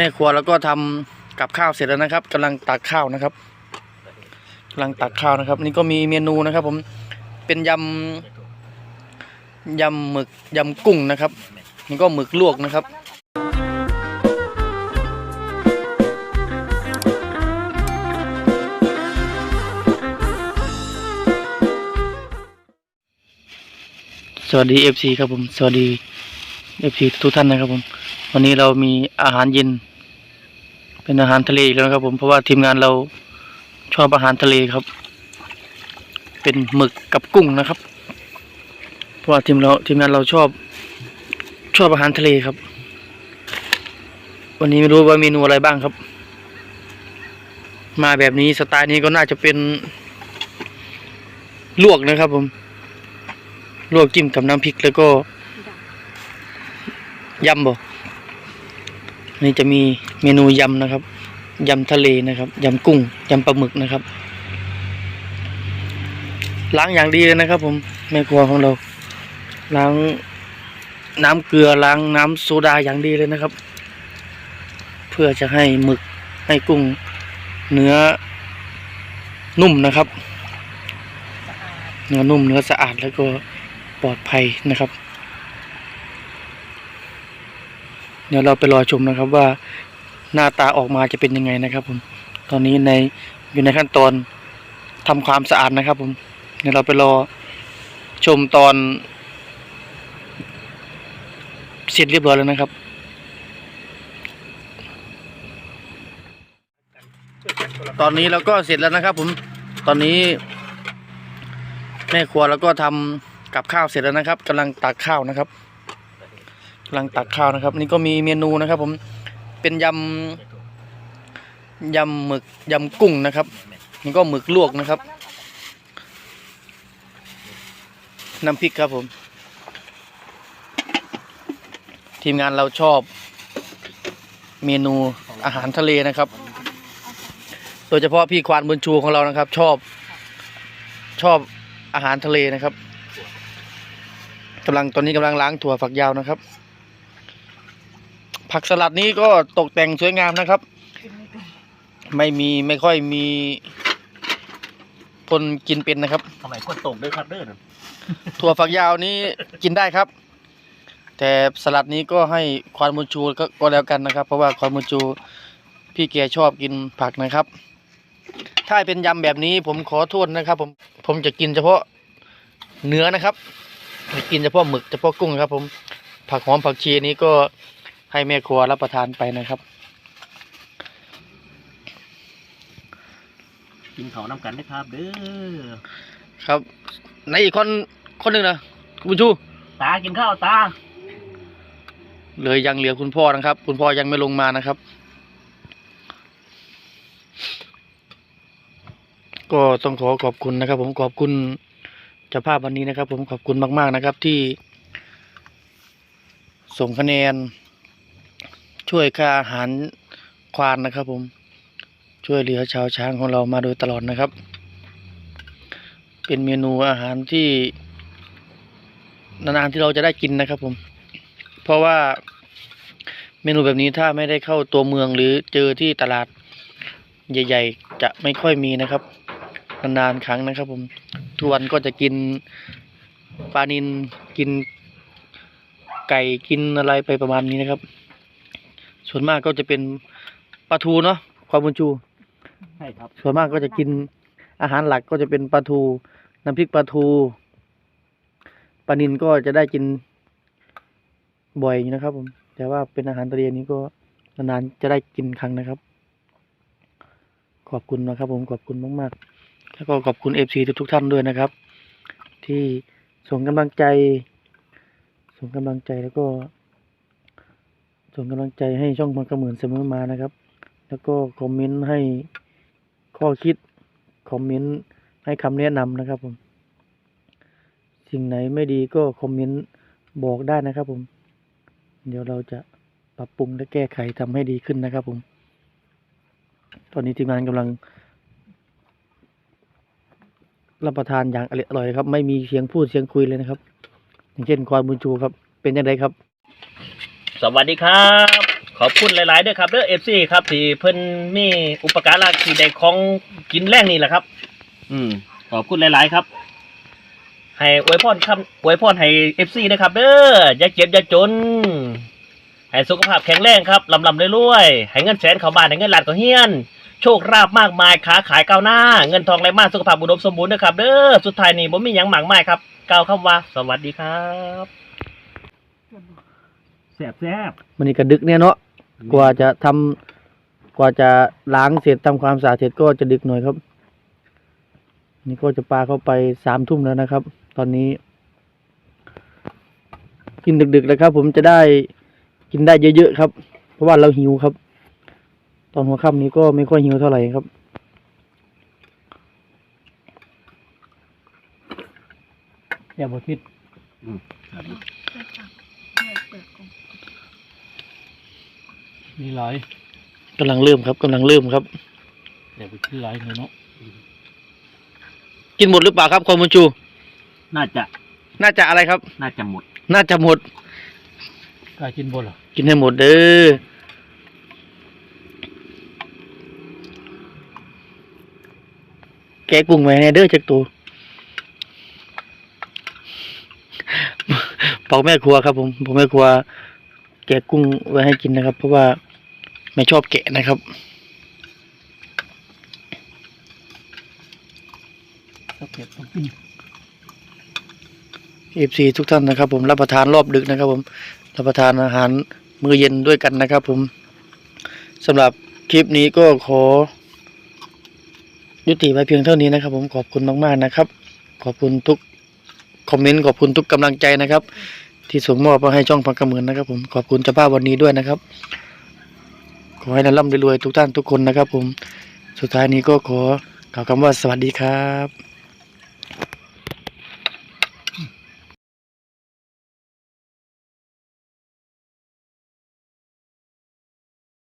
ม่ครัวแล้วก็ทำกับข้าวเสร็จแล้วนะครับกำลังตักข้าวนะครับกำลังตักข้าวนะครับ นี่ก็มีเมนูนะครับ ผมเป็นยำยำหมึกยำกุ้งนะครับ นี่ก็หมึกลวกนะครับสวัสดี FC ครับผม สวัสดี FC ทุกท่านนะครับผม วันนี้เรามีอาหารเย็น เป็นอาหารทะเลอีกแล้วนะครับผมเพราะว่าทีมงานเราชอบอาหารทะเลครับ เป็นหมึกกับกุ้งนะครับ เพราะว่าทีมเราทีมงานเราชอบชอบอาหารทะเลครับ วันนี้ไม่รู้ว่าเมนูอะไรบ้างครับ มาแบบนี้สไตล์นี้ก็น่าจะเป็นลวกนะครับผมลวกจิ้มกับน้ำพริกแล้วก็ยำบ่ นี่จะมีเมนูยำนะครับยำทะเลนะครับยำกุ้งยำปลาหมึกนะครับล้างอย่างดีเลยนะครับ ผมแม่ครัวของเรา ล้างน้ำเกลือล้างน้ำโซดาอย่างดีเลยนะครับ เพื่อจะให้หมึกให้กุ้งเนื้อนุ่มนะครับ เนื้อนุ่มเนื้อสะอาดแล้วก็ปลอดภัยนะครับ เดี๋ยวเราไปรอชมนะครับว่าหน้าตาออกมาจะเป็นยังไงนะครับผมตอนนี้ในอยู่ในขั้นตอนทำความสะอาดนะครับ ผมเดี๋ยวเราไปรอชมตอนเสร็จเรียบร้อยแล้วนะครับตอนนี้เราก็เสร็จแล้วนะครับ ผม ตอนนี้ แม่ครัวแล้วก็ทำกับข้าวเสร็จแล้วนะครับกำลังตักข้าวนะครับ กำลังตักข้าวนะครับ นี่ก็มีเมนูนะครับ ผมเป็นยำยำหมึกยำกุ้งนะครับนี่ก็หมึกลวกนะครับน้ำพริกครับผม ทีมงานเราชอบเมนูอาหารทะเลนะครับ โดยเฉพาะพี่ควานบุญชูของเรานะครับ ชอบชอบอาหารทะเลนะครับกำลังตอนนี้กำลังล้างถั่วฝักยาวนะครับ ผักสลัดนี้ก็ตกแต่งสวยงามนะครับ ไม่มีไม่ค่อยมีคนกินเป็นนะครับทำไมคนตกด้วยครับเด้อถั่วฝักยาวนี้กินได้ครับ แต่สลัดนี้ก็ให้ควานมูชูก็ก็แล้วกันนะครับ เพราะว่าควานมูชูพี่แกชอบกินผักนะครับ ถ้าเป็นยำแบบนี้ผมขอโทษนะครับ ผมผมจะกินเฉพาะเนื้อนะครับไม่กินเฉพาะหมึกเฉพาะกุ้งครับ ผมผักหอมผักชีนี้ก็ ให้แม่ครัวรับประทานไปนะครับ กินเขาน้ำกันนะครับเด้อครับในอีกคนคนหนึ่งนะคุณบุญชูตากินข้าวตาเหลยยังเหลือคุณพ่อนะครับ คุณพ่อยังไม่ลงมานะครับ ก็ต้องขอขอบคุณนะครับ ผมขอบคุณเจ้าภาพวันนี้นะครับ ผมขอบคุณมาก ๆนะครับที่ส่งคะแนน ช่วยค่าอาหารควานนะครับ ผม ช่วยเหลือชาวช้างของเรามาโดยตลอดนะครับ เป็นเมนูอาหารที่นานๆที่เราจะได้กินนะครับ ผม เพราะว่าเมนูแบบนี้ถ้าไม่ได้เข้าตัวเมืองหรือเจอที่ตลาดใหญ่ ๆ จะไม่ค่อยมีนะครับนานๆครั้งนะครับ ผมทุกวันก็จะกินปลานินกินไก่กินอะไรไปประมาณนี้นะครับ ส่วนมากก็จะเป็นปลาทูเนาะความบุญชู ใช่ครับ ส่วนมากก็จะกินอาหารหลักก็จะเป็นปลาทู น้ำพริกปลาทูปลานินก็จะได้กินบ่อยอยู่นะครับผม แต่ว่าเป็นอาหารทะเลนี้ก็นานๆจะได้กินครั้งนะครับ ขอบคุณนะครับ ผมขอบคุณมากๆ แล้วก็ขอบคุณเอฟซีทุกๆท่านด้วยนะครับ ที่ส่งกำลังใจ ส่งกำลังใจแล้วก็ ส่งกำลังใจให้ช่องพังกระเหมือนเสมอมานะครับ แล้วก็คอมเมนต์ให้ข้อคิด คอมเมนต์ให้คำแนะนำนะครับผม สิ่งไหนไม่ดีก็คอมเมนต์บอกได้นะครับผม เดี๋ยวเราจะปรับปรุงและแก้ไขทำให้ดีขึ้นนะครับผม ตอนนี้ทีมงานกำลัง รับประทานอย่างอร่อยครับ ไม่มีเสียงพูดเสียงคุยเลยนะครับ อย่างเช่นควานบุญชูครับ เป็นยังไงครับ สวัสดีครับขขอบคุณหลายๆเด้อครับเด้อเอฟซีครับที่เพิ่นมีอุปการะที่ได้ของกินแรงนี่แหละครับ อืม ขอบคุณหลายๆครับ ให้อวยพรคำอวยพรให้เอฟซีนะครับ เด้ออย่าเจ็บอย่าจน ให้สุขภาพแข็งแรงครับลำลำรวยๆให้เงินแสนเข้าบ้านให้เงินล้านเข้าเฮียน โชคราบมากมายค้าขายก้าวหน้า เงินทองไหลมาสุขภาพอุดมสมบูรณ์นะครับ เด้อสุดท้ายนี้ผมมีหยังหมากไม้ครับกล่าวคำว่า สวัสดีครับแซ่บแซ่บมันนี่ก็ดึกเนี่ยเนาะกว่าจะทำกว่าจะล้างเสร็จทำความสะอาดเสร็จก็จะดึกหน่อยครับ นี่ก็จะปาเข้าไปสามทุ่มแล้วนะครับ ตอนนี้ กินดึกๆแล้วครับ ผมจะได้กินได้เยอะๆครับ เพราะว่าเราหิวครับ ตอนหัวค่ำนี้ก็ไม่ค่อยหิวเท่าไหร่ครับอย่าบ่คิด ครับ มีหลายกำลังเริ่มครับกำลังเริ่มครับอย่าไปคิดหลายเลยเนาะกินหมดหรือเปล่าครับคอมมูจูน่าจะ น่าจะอะไรครับ น่าจะหมด น่าจะหมดกล้ากินบ่ล่ะกินให้หมดเด้อแกะกุ้งไว้ให้เด้อจักตัวบอกแม่ครัวครับผมผมแม่ครัว แกะกุ้งไว้ให้กินนะครับ เพราะว่า ไม่ชอบแกะนะครับเองกินเอฟซีทุกท่านนะครับ ผมรับประทานรอบดึกนะครับ ผมรับประทานอาหารมื้อเย็นด้วยกันนะครับ ผมสำหรับคลิปนี้ก็ขอ ยุติไว้เพียงเท่านี้นะครับ ผมขอบคุณมาก ๆ นะครับ ขอบคุณทุกคอมเมนต์ขอบคุณทุกกำลังใจนะครับ ที่ส่งมอบมาให้ช่องพังกระเหมือนนะครับ ผมขอบคุณเจ้าภาพวันนี้ด้วยนะครับ ขอให้ร่ำรวยๆทุกท่านทุกคนนะครับผม สุดท้ายนี้ก็ขอกล่าวคำว่าสวัสดีครับ